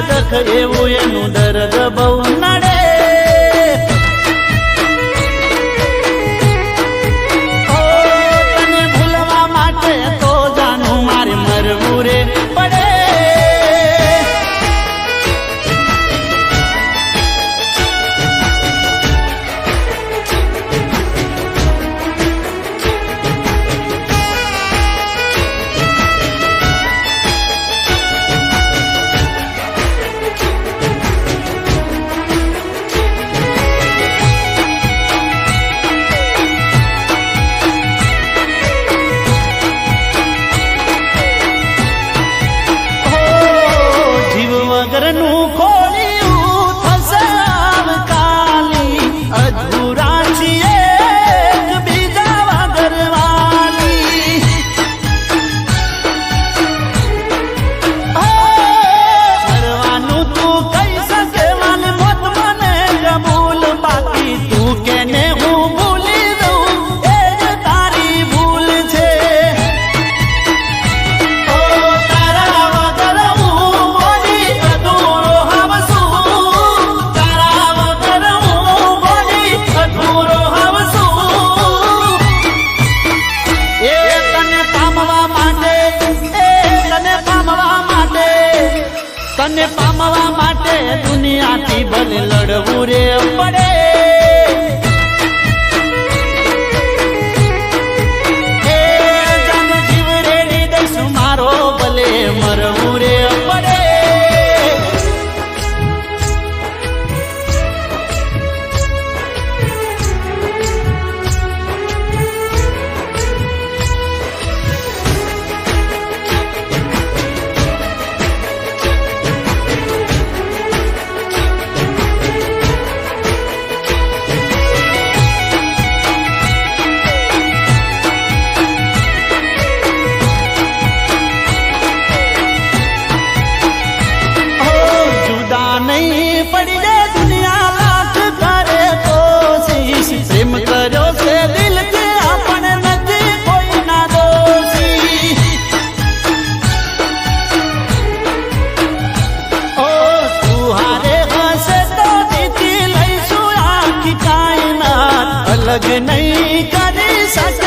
દખ એવું એનું દર્દ બહુ. ના 如果 તને પામવા માટે દુનિયાથી ભલે લડવું રે. પડે करे सत